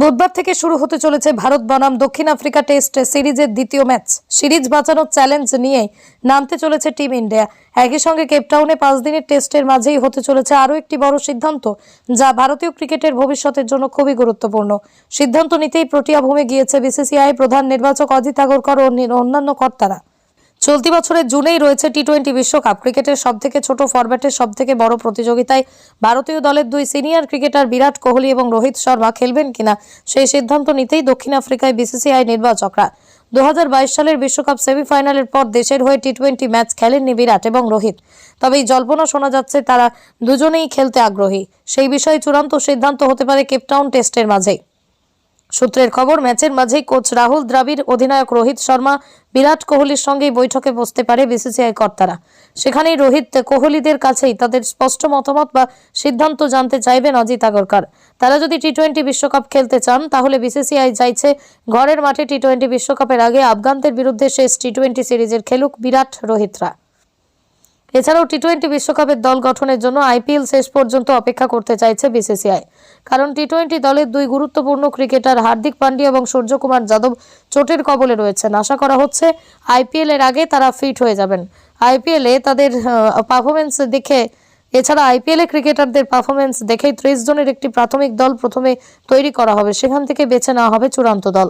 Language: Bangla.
বুধবার থেকে শুরু হতে চলেছে ভারত বনাম দক্ষিণ আফ্রিকা টেস্ট সিরিজের দ্বিতীয় ম্যাচ। সিরিজ বাঁচানোর চ্যালেঞ্জ নিয়ে নামতে চলেছে টিম ইন্ডিয়া। একই সঙ্গে কেপটাউনে পাঁচ দিনের টেস্টের মাঝেই হতে চলেছে আরও একটি বড় সিদ্ধান্ত, যা ভারতীয় ক্রিকেটের ভবিষ্যতের জন্য খুবই গুরুত্বপূর্ণ। সিদ্ধান্ত নিতেই প্রোটিয়া ভূমে গিয়েছে বিসিসিআই প্রধান নির্বাচক অজিত আগরকর ও অন্যান্য কর্তারা। চলতি বছরের জুনেই রয়েছে টি টোয়েন্টি বিশ্বকাপ। ক্রিকেটের সবথেকে ছোট ফরম্যাটের সবথেকে বড় প্রতিযোগিতায় ভারতীয় দলের দুই সিনিয়র ক্রিকেটার বিরাট কোহলি এবং রোহিত শর্মা খেলবেন কিনা সেই সিদ্ধান্ত নিতেই দক্ষিণ আফ্রিকায় বিসিসিআই নির্বাচকরা। দু হাজার বাইশ সালের বিশ্বকাপ সেমিফাইনালের পর দেশের হয়ে টি টোয়েন্টি ম্যাচ খেলেননি বিরাট এবং রোহিত। তবে এই জল্পনা শোনা যাচ্ছে তারা দুজনেই খেলতে আগ্রহী। সেই বিষয়ে চূড়ান্ত সিদ্ধান্ত হতে পারে কেপটাউন টেস্টের মাঝেই। সূত্রের খবর, ম্যাচের মাঝেই কোচ রাহুল দ্রাবিড়, অধিনায়ক রোহিত শর্মা, বিরাট কোহলির সঙ্গেই বৈঠকে বসতে পারে বিসিসিআই কর্তারা। সেখানেই রোহিত কোহলিদের কাছেই তাদের স্পষ্ট মতামত বা সিদ্ধান্ত জানতে চাইবেন অজিত আগরকর। তারা যদি টি টোয়েন্টি বিশ্বকাপ খেলতে চান, তাহলে বিসিসিআই চাইছে ঘরের মাঠে টি টোয়েন্টি বিশ্বকাপের আগে আফগানদের বিরুদ্ধে শেষ টি টোয়েন্টি সিরিজের খেলুক বিরাট রোহিতরা। এছাড়াও টি টোয়েন্টি বিশ্বকাপের দল গঠনের জন্য আইপিএল শেষ পর্যন্ত অপেক্ষা করতে চাইছে বিসিসিআই। কারণ টি টোয়েন্টি দলের দুই গুরুত্বপূর্ণ ক্রিকেটার হার্দিক পান্ডিয়া এবং সূর্যকুমার যাদব চোটের কবলে রয়েছেন। আশা করা হচ্ছে আইপিএল এর আগে তারা ফিট হয়ে যাবেন। আইপিএল তাদের পারফরমেন্স দেখে, এছাড়া আইপিএল ক্রিকেটারদের পারফরমেন্স দেখেই ত্রিশ জনের একটি প্রাথমিক দল প্রথমে তৈরি করা হবে। সেখান থেকে বেছে নেওয়া হবে চূড়ান্ত দল।